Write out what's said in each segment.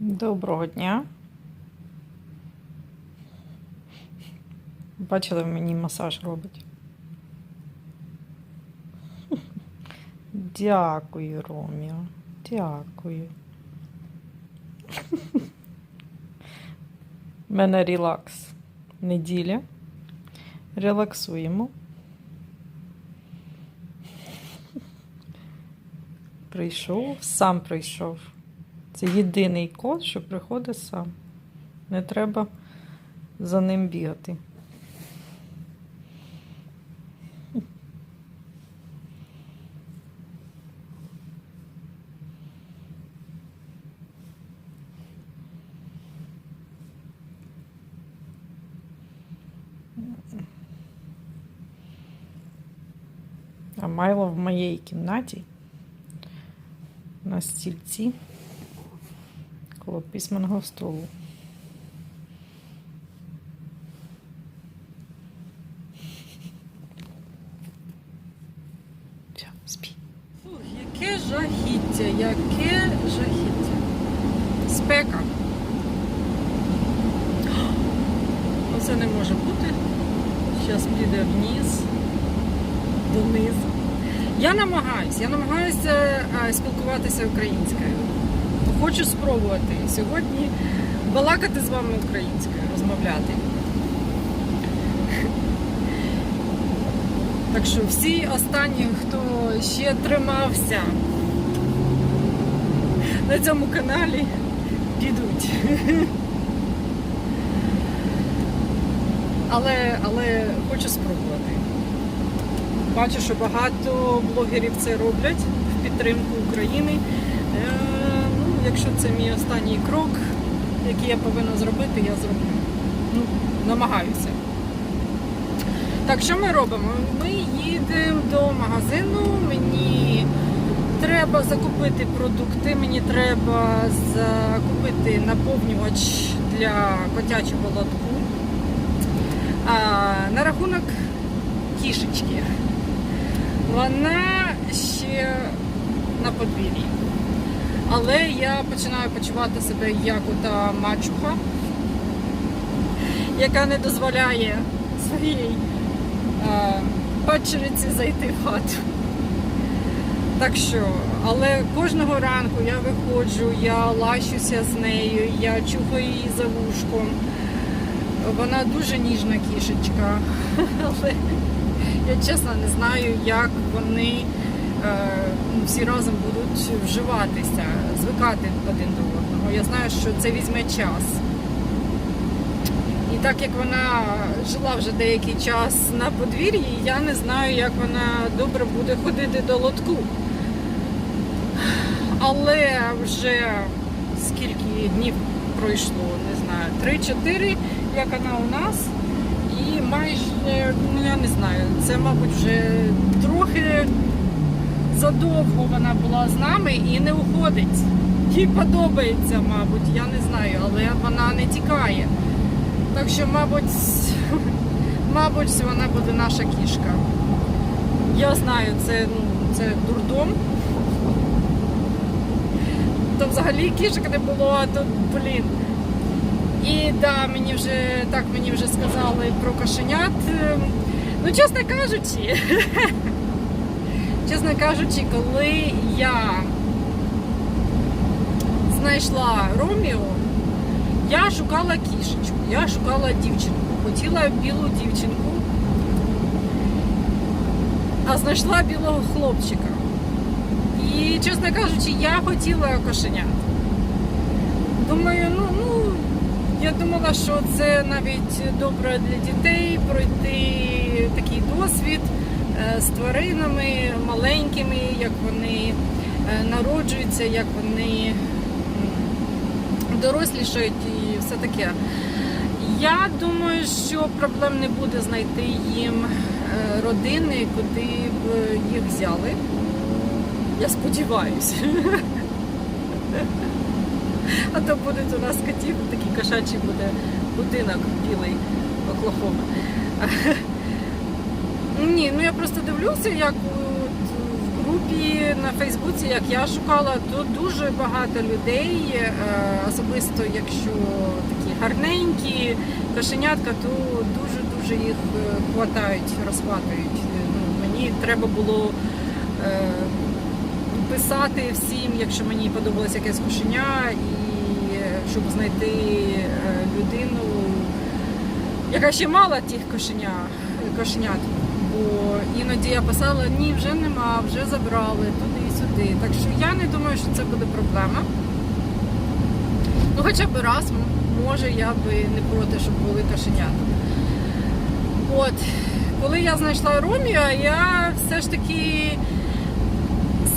Доброго дня. Бачили, мені масаж робить. Дякую, Роміо. Дякую. У мене релакс. Неділя. Релаксуємо. Прийшов, сам прийшов. Це єдиний кот, що приходить сам. Не треба за ним бігати. А Майло в моїй кімнаті на стільці коло письменного столу. Все, спи. Яке жахіття, яке жахіття. Спека. Оце не може бути. Зараз піде вниз, донизу. Я намагаюся, я намагаюся е, спілкуватися українською. Хочу спробувати сьогодні балакати з вами українською, розмовляти. Так що всі останні, хто ще тримався на цьому каналі, підуть. Але, але хочу спробувати. Бачу, що багато блогерів це роблять в підтримку України. Якщо це мій останній крок, який я повинна зробити, я зроблю. Ну, намагаюся. Так, що ми робимо? Ми їдемо до магазину. Мені треба закупити продукти, мені треба закупити наповнювач для котячого лотку. А, на рахунок кішечки. Вона ще на подвір'ї. Але я починаю почувати себе як ота мачуха, яка не дозволяє своїй е, падчериці зайти в хату. Так що, але кожного ранку я виходжу, я лащуся з нею, я чухаю її за вушком. Вона дуже ніжна кішечка, але я чесно не знаю, як вони всі разом будуть вживатися, звикати один до одного. Я знаю, що це візьме час. І так як вона жила вже деякий час на подвір'ї, я не знаю, як вона добре буде ходити до лотку. Але вже скільки днів пройшло, не знаю, 3-4, як вона у нас. І майже, ну я не знаю, це, мабуть, вже трохи задовго вона була з нами і не уходить. Їй подобається, мабуть, я не знаю, але вона не тікає. Так що, мабуть, мабуть, вона буде наша кішка. Я знаю, це, ну, це дурдом. То взагалі кішок не було, а тут, блін. І да, мені вже так мені вже сказали про кошенят. Ем, Ну, чесно кажучи, чесно кажучи, коли я знайшла Роміо, я шукала кішечку, я шукала дівчинку. Хотіла білу дівчинку, а знайшла білого хлопчика. І, чесно кажучи, я хотіла кошенят. Думаю, ну, ну, я думала, що це навіть добре для дітей пройти такий досвід з тваринами маленькими, як вони е, народжуються, як вони дорослішають і все таке. Я думаю, що проблем не буде знайти їм е, родини, куди б їх взяли. Я сподіваюся. А то будуть у нас котів, такий кошачий буде будинок білий Оклахома. Ні, ну я просто дивлюся, як в групі на Фейсбуці, як я шукала, то дуже багато людей, е, особисто якщо такі гарненькі кошенятка, то дуже-дуже їх е, хватають, розхватують. Ну, мені треба було е, писати всім, якщо мені подобалось якесь кошеня, і е, щоб знайти е, людину, яка ще мала тих кошеня, кошенят. Бо іноді я писала, ні, вже нема, вже забрали туди і сюди. Так що я не думаю, що це буде проблема. Ну, хоча б раз, може, я би не проти, щоб були кошенята. От, коли я знайшла Роміо, я все ж таки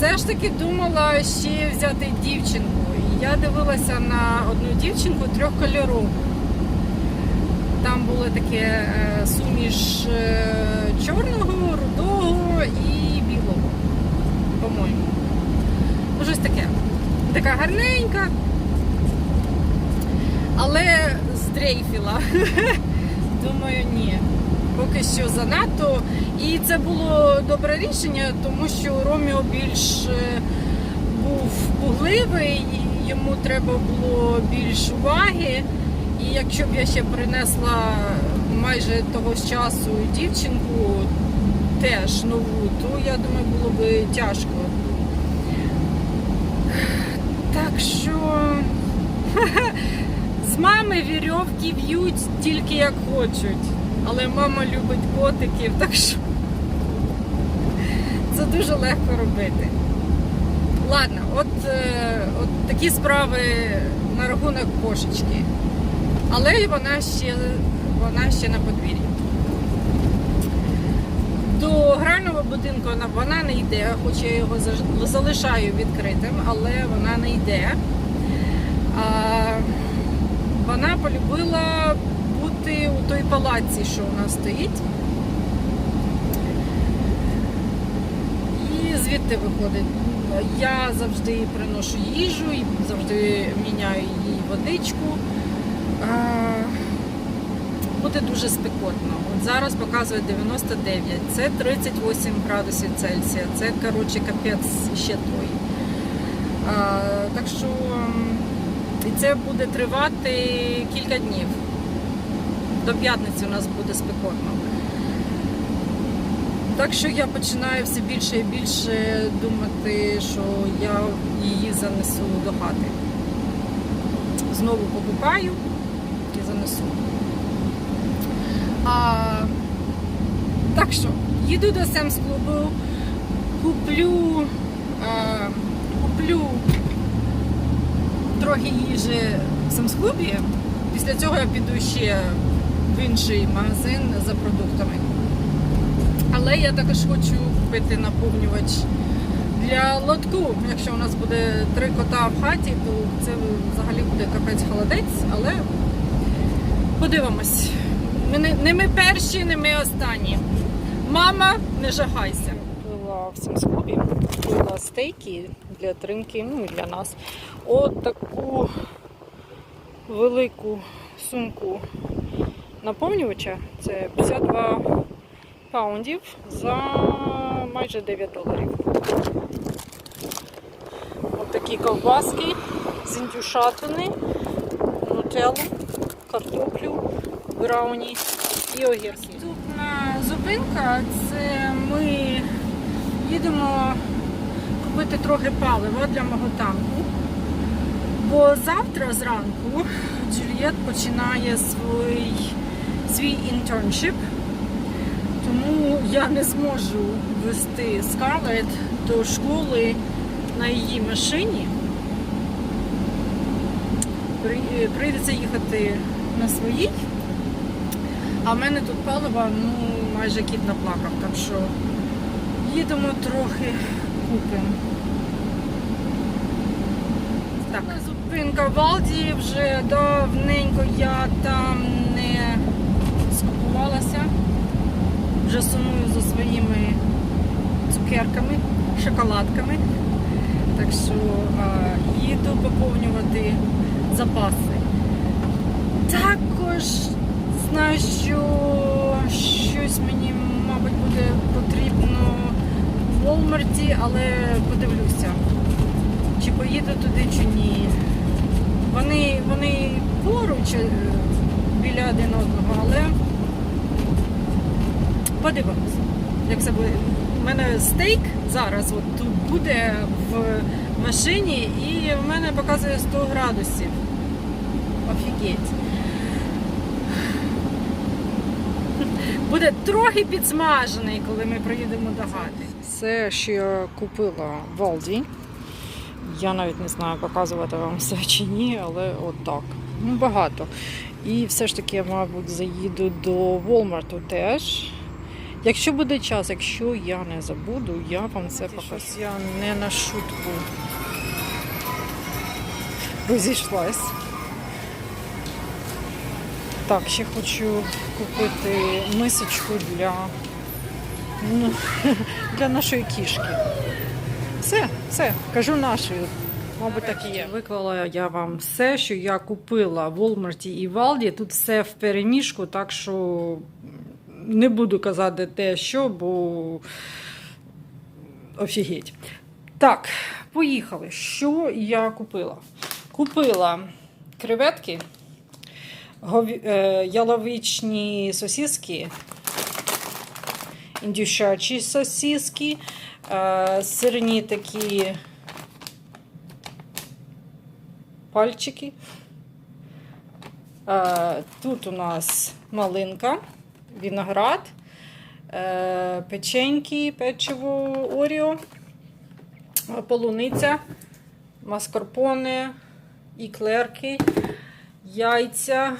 все ж таки думала ще взяти дівчинку. І я дивилася на одну дівчинку трьохкольорову. Там було таке е, суміш е, чорного, рудого і білого, по-моєму. Щось таке. Така гарненька, але здрейфіла. Думаю, ні. Поки що занадто. І це було добре рішення, тому що Роміо більш е, був пугливий, йому треба було більш уваги. І якщо б я ще принесла майже того ж часу дівчинку теж нову, то я думаю, було б тяжко. Так що з мами вірьовки в'ють тільки як хочуть. Але мама любить котиків, так що це дуже легко робити. Ладно, от, е, от такі справи на рахунок кошечки. Але вона ще, вона ще на подвір'ї. До грального будинку вона- не йде, хоч я його залишаю відкритим, але вона не йде. А, вона полюбила бути у той палаці, що у нас стоїть. І звідти виходить. Я завжди приношу їжу і завжди міняю їй водичку. А, Буде дуже спекотно. От зараз показує 99, це 38 градусів Цельсія. Це, коротше, капець ще той. А, так що і це буде тривати кілька днів. До п'ятниці у нас буде спекотно. Так що я починаю все більше і більше думати, що я її занесу до хати. Знову покупаю і занесу. А, так що, їду до Семс клубу, куплю, а, куплю трохи їжі в Семс клубі. Після цього я піду ще в інший магазин за продуктами. Але я також хочу купити наповнювач для лотку. Якщо у нас буде три кота в хаті, то це взагалі буде капець холодець, але подивимось. Ми не, не ми перші, не ми останні. Мама, не жахайся. Була в склубі. Купила стейки для тринки, ну і для нас. От таку велику сумку наповнювача. Це 52 паундів за майже 9 доларів. Ось такі ковбаски з індюшатини, нутеллу, картоплю, брауні і огірки. Наступна зупинка це ми їдемо купити трохи палива для мого танку. Бо завтра зранку Джульєт починає свій, свій інтерншип. Тому я не зможу вести Скарлет до школи на її машині. При- Прийдеться їхати на своїй. А в мене тут палива, ну, майже кіт наплакав, так що їдемо трохи купимо. Так, зупинка в Алді, вже давненько я там не скупувалася. Вже сумую за своїми цукерками, шоколадками. Так що а, їду поповнювати запаси. Також знаю, що щось мені, мабуть, буде потрібно в Волмарті, але подивлюся, чи поїду туди, чи ні. Вони, вони поруч е, біля один одного, але подивимось, як це буде. У мене стейк зараз от тут буде в машині, і в мене показує 100 градусів. Офігеть. Буде трохи підсмажений, коли ми приїдемо до хати. Все, що я купила в Алді. Я навіть не знаю, показувати вам все чи ні, але от так. Ну, багато. І все ж таки я, мабуть, заїду до Walmart теж. Якщо буде час, якщо я не забуду, я вам це покажу. Я не на шутку розійшлась. Так, ще хочу купити мисочку для, ну, для нашої кішки. Все, все, кажу нашою. Мабуть, так і є. Виклала я вам все, що я купила в Walmart і в Aldi. Тут все в переміжку, так що не буду казати те, що, бо офігеть. Так, поїхали. Що я купила? Купила креветки, яловичні сосиски, індюшачі сосиски, е, сирні такі пальчики. Е, Тут у нас малинка, виноград, е, печеньки, печиво Оріо, е, полуниця, маскарпоне, іклерки, яйця,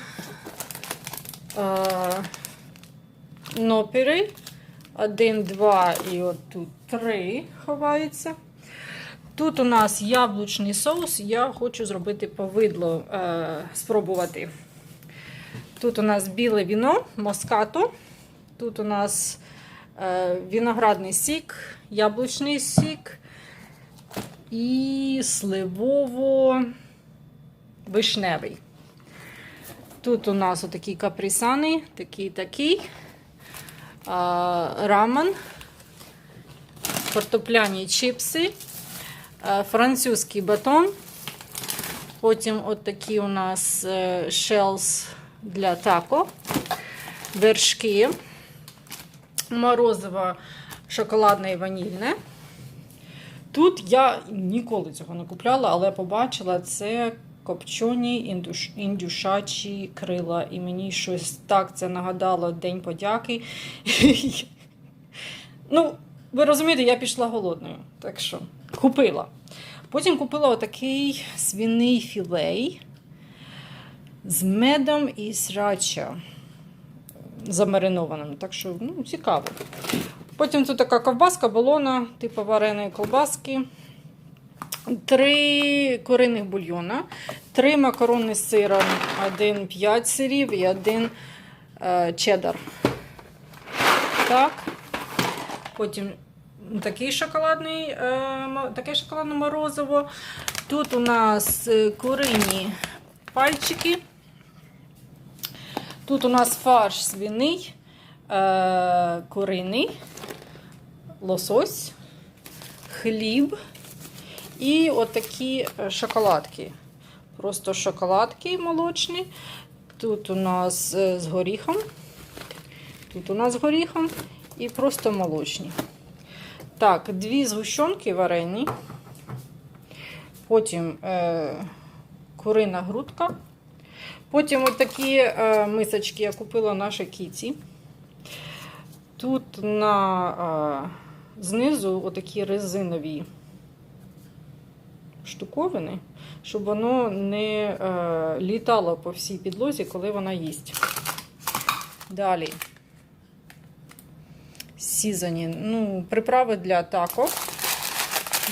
нопери. Один, два і от тут три ховається. Тут у нас яблучний соус. Я хочу зробити повидло, е, спробувати. Тут у нас біле віно, москато. Тут у нас е, виноградний сік, яблучний сік і сливово-вишневий. Тут у нас отакі каприсани, такий такий. Рамен, картопляні чипси, французький батон. Потім от у нас шелс для тако, вершки, морозиво шоколадне і ванільне. Тут я ніколи цього не купляла, але побачила це копчоні, індуш, індюшачі крила. І мені щось так це нагадало День подяки. Ну, ви розумієте, я пішла голодною. Так що купила. Потім купила отакий свіний філей з медом і срача замаринованим. Так що, ну, цікаво. Потім тут така ковбаска, болона, типу вареної ковбаски. Три коринних бульйона, три макарони з сиром, 1 5 сирів і 1 е, чеддер. Так. Потім такий шоколадний, е, таке шоколадне морозиво. Тут у нас е, курині пальчики. Тут у нас фарш свиний, куриний, лосось, хліб і отакі е, шоколадки. Просто шоколадки молочні. Тут у нас е, з горіхом. Тут у нас з горіхом і просто молочні. Так, дві згущенки варені. Потім е, курина грудка. Потім отакі е, мисочки я купила нашій кіці. Тут на е, знизу отакі резинові штуковини, щоб воно не е, літало по всій підлозі, коли вона їсть. Далі. Сізані, ну, приправи для тако.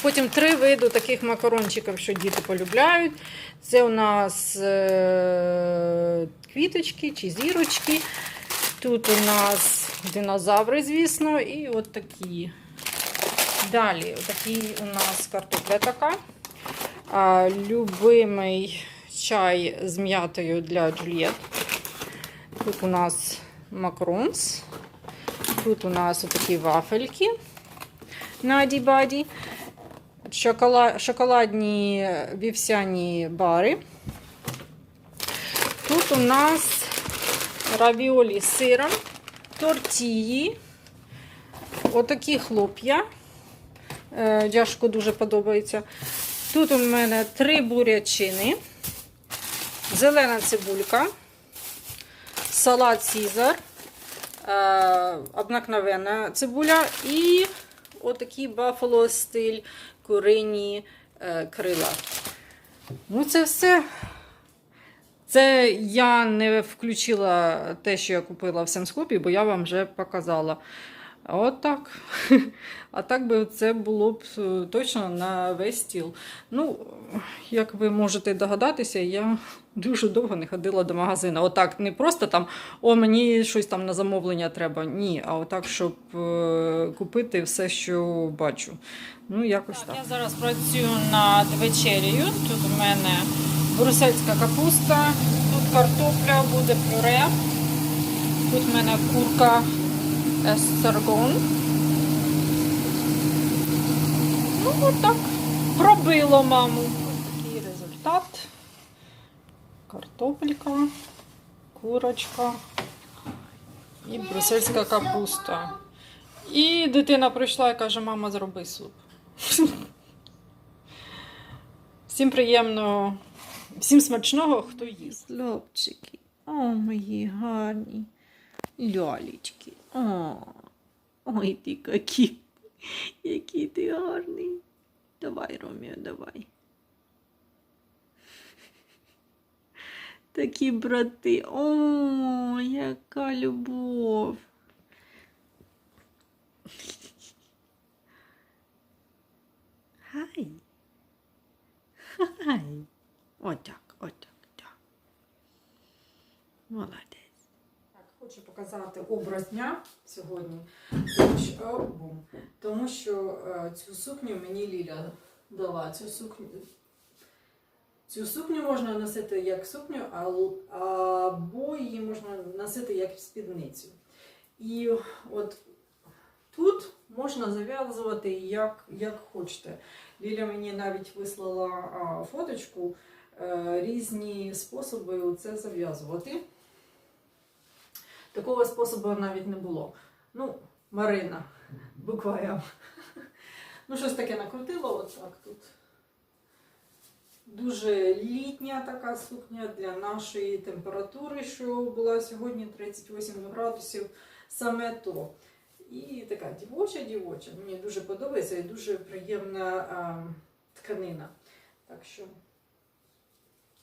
Потім три види таких макарончиків, що діти полюбляють. Це у нас е- квіточки чи зірочки. Тут у нас динозаври, звісно, і от такі. Далі, такий у нас картопля така. Любимий чай з м'ятою для Джульєт. Тут у нас макронс. Тут у нас отакі вафельки. Наді Баді. Шоколадні вівсяні бари. Тут у нас равіолі з сиром, тортії, отакі хлоп'я. Е, Дяшку дуже подобається. Тут у мене три бурячини, зелена цибулька, салат Цезар, е, цибуля і отакий бафало стиль курині е, крила. Ну, це все. Це я не включила те, що я купила в Семскопі, бо я вам вже показала. А От так. А так би це було б е, точно на весь стіл. Ну, як ви можете догадатися, я дуже довго не ходила до магазину. Отак, не просто там, о, мені щось там на замовлення треба. Ні, а отак, щоб е, купити все, що бачу. Ну, якось так. Я зараз працюю над вечерею. Тут у мене брусельська капуста, тут картопля, буде пюре. Тут в мене курка естергон. Ну, отак. Пробило маму. Такий результат. Картопелька, курочка і брусельська капуста. І дитина прийшла і каже: мама, зроби суп. Всім приємного, всім смачного, хто їсть. Хлопчики, о, мої гарні лялечки. О, ой ти які. Який ти гарний. Давай, Ромео, давай. Такі брати. О, яка любов. Хай. Хай. Отак, отак, так. Молодець. Показати образ дня сьогодні. Тому що, о. Тому що е, цю сукню мені Ліля дала. Цю сукню, цю сукню можна носити як сукню, або її можна носити як спідницю. І от тут можна зав'язувати як, як хочете. Ліля мені навіть вислала фоточку, е, різні способи це зав'язувати. Такого способу навіть не було. Ну, Марина, буква М. Ну, щось таке накрутила, отак тут. Дуже літня така сукня для нашої температури, що була сьогодні 38 градусів, саме то. І така дівоча дівоча. Мені дуже подобається і дуже приємна а, тканина. Так що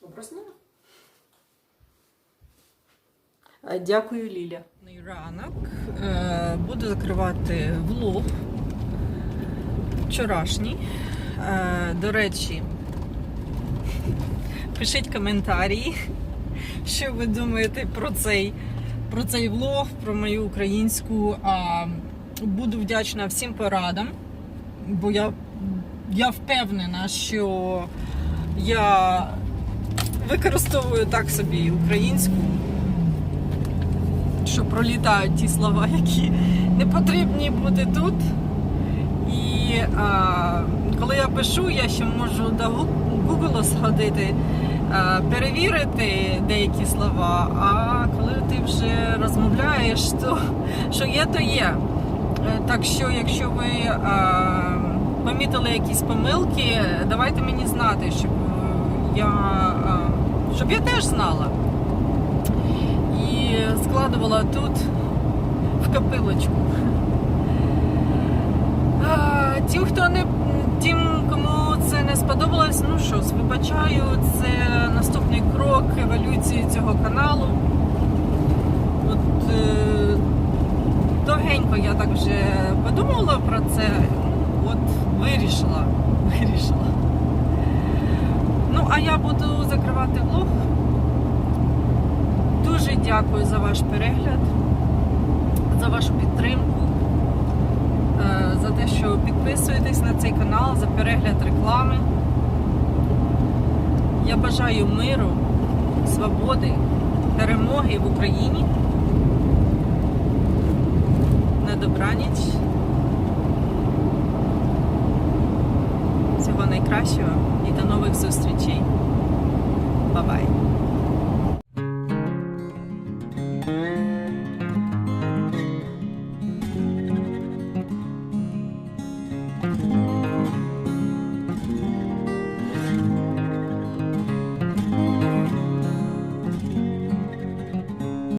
образна. Е, Дякую, Ліля. Ранок. Е, Буду закривати влог вчорашній. Е, До речі, пишіть коментарі, що ви думаєте про цей, про цей влог, про мою українську. Буду вдячна всім порадам, бо я, я впевнена, що я використовую так собі українську що пролітають ті слова, які не потрібні бути тут. І а, коли я пишу, я ще можу до Google сходити, а, перевірити деякі слова. А коли ти вже розмовляєш, то що є, то є. Е, Так що, якщо ви а, помітили якісь помилки, давайте мені знати, щоб я, а, щоб я теж знала і тут в копилочку. А, Тим, хто не тим, кому це не сподобалось, ну що ж, вибачаю, це наступний крок еволюції цього каналу. От е, довгенько я так вже подумала про це. От вирішила. Вирішила. Ну, а я буду закривати влог. Дякую за ваш перегляд, за вашу підтримку, е, за те, що підписуєтесь на цей канал, за перегляд реклами. Я бажаю миру, свободи, перемоги в Україні. На добраніч. всього найкращого і до нових зустрічей. Бай-бай!